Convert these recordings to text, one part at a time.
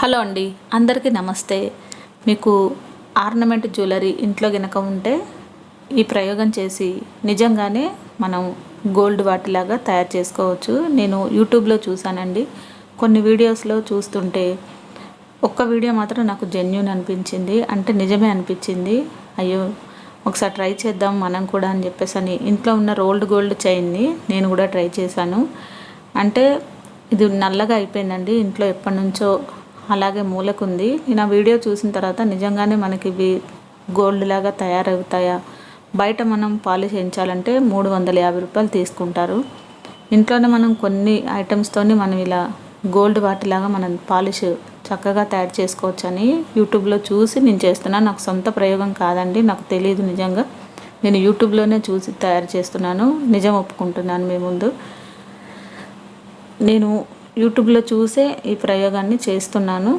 Hello అండి అందరికీ నమస్తే. మీకు ఆర్నమెంట్ జ్యువెలరీ ఇంట్లో గనక ఉంటే ఈ ప్రయోగం చేసి నిజంగానే మనం గోల్డ్ వాటిలాగా తయారు చేసుకోవచ్చు. నేను యూట్యూబ్లో చూశానండి. కొన్ని వీడియోస్లో చూస్తుంటే ఒక్క వీడియో మాత్రం నాకు జెన్యున్ అనిపించింది. అంటే నిజమే అనిపించింది. అయ్యో ఒకసారి ట్రై చేద్దాం మనం కూడా అని చెప్పేసి అని ఇంట్లో ఉన్న రోల్డ్ గోల్డ్ చైన్ని నేను కూడా ట్రై చేశాను. అంటే ఇది నల్లగా అయిపోయిందండి. ఇంట్లో ఎప్పటి నుంచో అలాగే మూలకుంది. నేను ఆ వీడియో చూసిన తర్వాత నిజంగానే మనకి ఇవి గోల్డ్ లాగా తయారవుతాయా? బయట మనం పాలిష్ చేయించాలంటే మూడు వందల యాభై రూపాయలు తీసుకుంటారు. ఇంట్లోనే మనం కొన్ని ఐటమ్స్తోని మనం ఇలా గోల్డ్ వాటిలాగా మనం పాలిష్ చక్కగా తయారు చేసుకోవచ్చు అని యూట్యూబ్లో చూసి నేను చేస్తున్నాను నాకు సొంత ప్రయోగం కాదండి నాకు తెలియదు నిజంగా. నేను యూట్యూబ్లోనే చూసి తయారు చేస్తున్నాను. నిజం ఒప్పుకుంటున్నాను మీ ముందు. నేను యూట్యూబ్లో చూసే ఈ ప్రయోగాన్ని చేస్తున్నాను.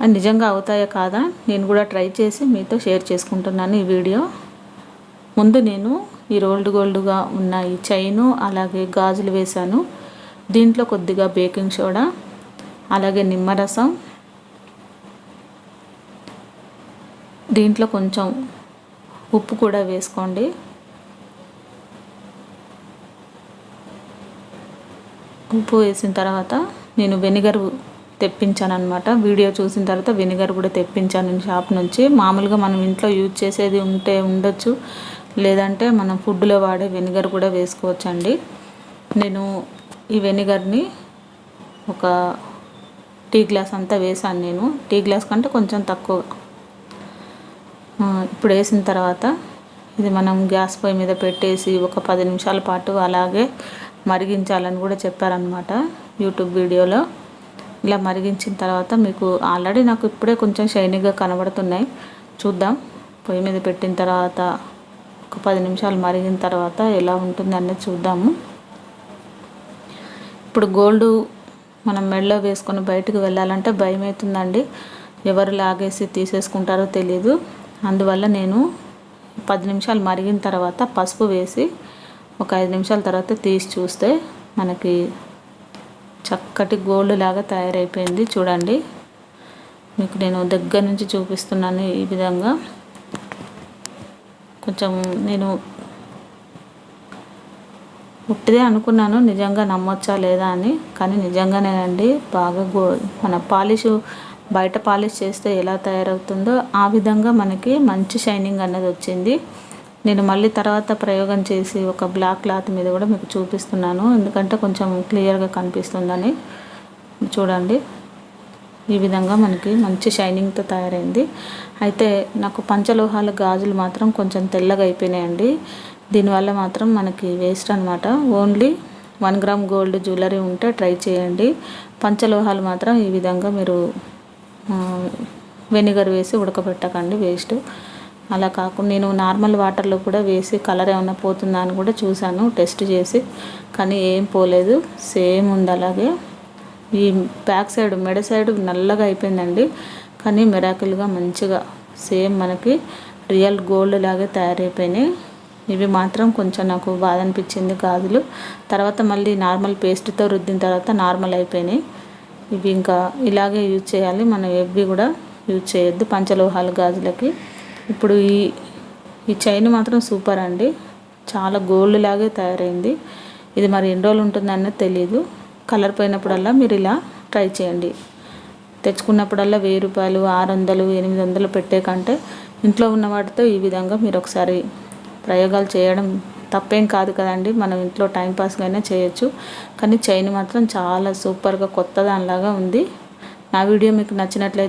అది నిజంగా అవుతాయా కాదా? నేను కూడా ట్రై చేసి మీతో షేర్ చేసుకుంటున్నాను ఈ వీడియో. ముందు నేను ఈ రోల్డ్ గోల్డ్గా ఉన్న ఈ చైను అలాగే గాజులు వేశాను. దీంట్లో కొద్దిగా బేకింగ్ సోడా అలాగే నిమ్మరసం. దీంట్లో కొంచెం ఉప్పు కూడా వేసుకోండి. ఉప్పు వేసిన తర్వాత నేను వెనిగర్ తెప్పించాను అనమాట వీడియో చూసిన తర్వాత వెనిగర్ కూడా తెప్పించాను షాప్ నుంచి. మామూలుగా మనం ఇంట్లో యూజ్ చేసేది ఉంటే ఉండొచ్చు. లేదంటే మనం ఫుడ్లో వాడే వెనిగర్ కూడా వేసుకోవచ్చండి. నేను ఈ వెనిగర్ని ఒక టీ గ్లాస్ అంతా వేసాను నేను. టీ గ్లాస్ కంటే కొంచెం తక్కువ. ఇప్పుడు వేసిన తర్వాత ఇది మనం గ్యాస్ పొయ్యి మీద పెట్టేసి ఒక పది నిమిషాల పాటు అలాగే మరిగించాలని కూడా చెప్పారనమాట యూట్యూబ్ వీడియోలో ఇలా మరిగించిన తర్వాత మీకు ఆల్రెడీ నాకు ఇప్పుడే కొంచెం షైనీగా కనబడుతున్నాయి. చూద్దాం. పొయ్యి మీద పెట్టిన తర్వాత ఒక పది నిమిషాలు మరిగిన తర్వాత ఎలా ఉంటుంది అనేది చూద్దాము. ఇప్పుడు గోల్డ్ మనం మెడలో వేసుకొని బయటకు వెళ్ళాలంటే భయం అవుతుందండి ఎవరు లాగేసి తీసేసుకుంటారో తెలియదు అందువల్ల నేను పది నిమిషాలు మరిగిన తర్వాత పసుపు వేసి ఒక ఐదు నిమిషాల తర్వాత తీసి చూస్తే మనకి చక్కటి గోల్డ్ లాగా తయారైపోయింది. చూడండి. మీకు నేను దగ్గర నుంచి చూపిస్తున్నాను ఈ విధంగా. కొంచెం నేను ఉట్టిదే అనుకున్నాను నిజంగా నమ్మొచ్చా లేదా అని. కానీ నిజంగానేనండి బాగా గో మన పాలిష్ బయట పాలిష్ చేస్తే ఎలా తయారవుతుందో ఆ విధంగా మనకి మంచి షైనింగ్ అన్నది వచ్చింది నేను మళ్ళీ తర్వాత ప్రయోగం చేసి ఒక బ్లాక్ క్లాత్ మీద కూడా మీకు చూపిస్తున్నాను. ఎందుకంటే కొంచెం క్లియర్గా కనిపిస్తుందని చూడండి. ఈ విధంగా మనకి మంచి షైనింగ్తో తయారైంది. అయితే నాకు పంచలోహాల గాజులు మాత్రం కొంచెం తెల్లగా అయిపోయినాయండి. దీనివల్ల మాత్రం మనకి వేస్ట్ అనమాట only one gram gold jewellery ఉంటే ట్రై చేయండి. పంచలోహాలు మాత్రం ఈ విధంగా మీరు వెనిగర్ వేసి ఉడకబెట్టకండి వేస్ట్. అలా కాకుండా నేను నార్మల్ వాటర్లో కూడా వేసి కలర్ ఏమైనా పోతుందా అని కూడా చూశాను టెస్ట్ చేసి. కానీ ఏం పోలేదు. సేమ్ ఉంది అలాగే. ఈ బ్యాక్ సైడ్ మెడ సైడ్ నల్లగా అయిపోయిందండి. కానీ మిరాకిల్గా మంచిగా సేమ్ మనకి రియల్ గోల్డ్ లాగే తయారైపోయినాయి. ఇవి మాత్రం కొంచెం నాకు బాధ అనిపించింది గాజులు. తర్వాత మళ్ళీ నార్మల్ పేస్ట్తో రుద్దిన తర్వాత నార్మల్ అయిపోయినాయి. ఇవి ఇంకా ఇలాగే యూజ్ చేయాలి. మనం ఎవ్వి కూడా యూజ్ చేయొద్దు పంచలోహాలు గాజులకి. ఇప్పుడు ఈ ఈ చైన్ మాత్రం సూపర్ అండి. చాలా గోల్డ్ లాగే తయారైంది. ఇది మరి ఎన్ని రోజులు ఉంటుందన్నది తెలియదు కలర్ పోయినప్పుడల్లా మీరు ఇలా ట్రై చేయండి. తెచ్చుకున్నప్పుడల్లా వెయ్యి రూపాయలు ఆరు వందలు ఎనిమిది వందలు పెట్టే కంటే ఇంట్లో ఉన్న వాటితో ఈ విధంగా మీరు ఒకసారి ప్రయోగాలు చేయడం తప్పేం కాదు కదండి. మనం ఇంట్లో టైంపాస్గా చేయొచ్చు. కానీ చైన్ మాత్రం చాలా సూపర్గా కొత్త దానిలాగా ఉంది. నా వీడియో మీకు నచ్చినట్లయితే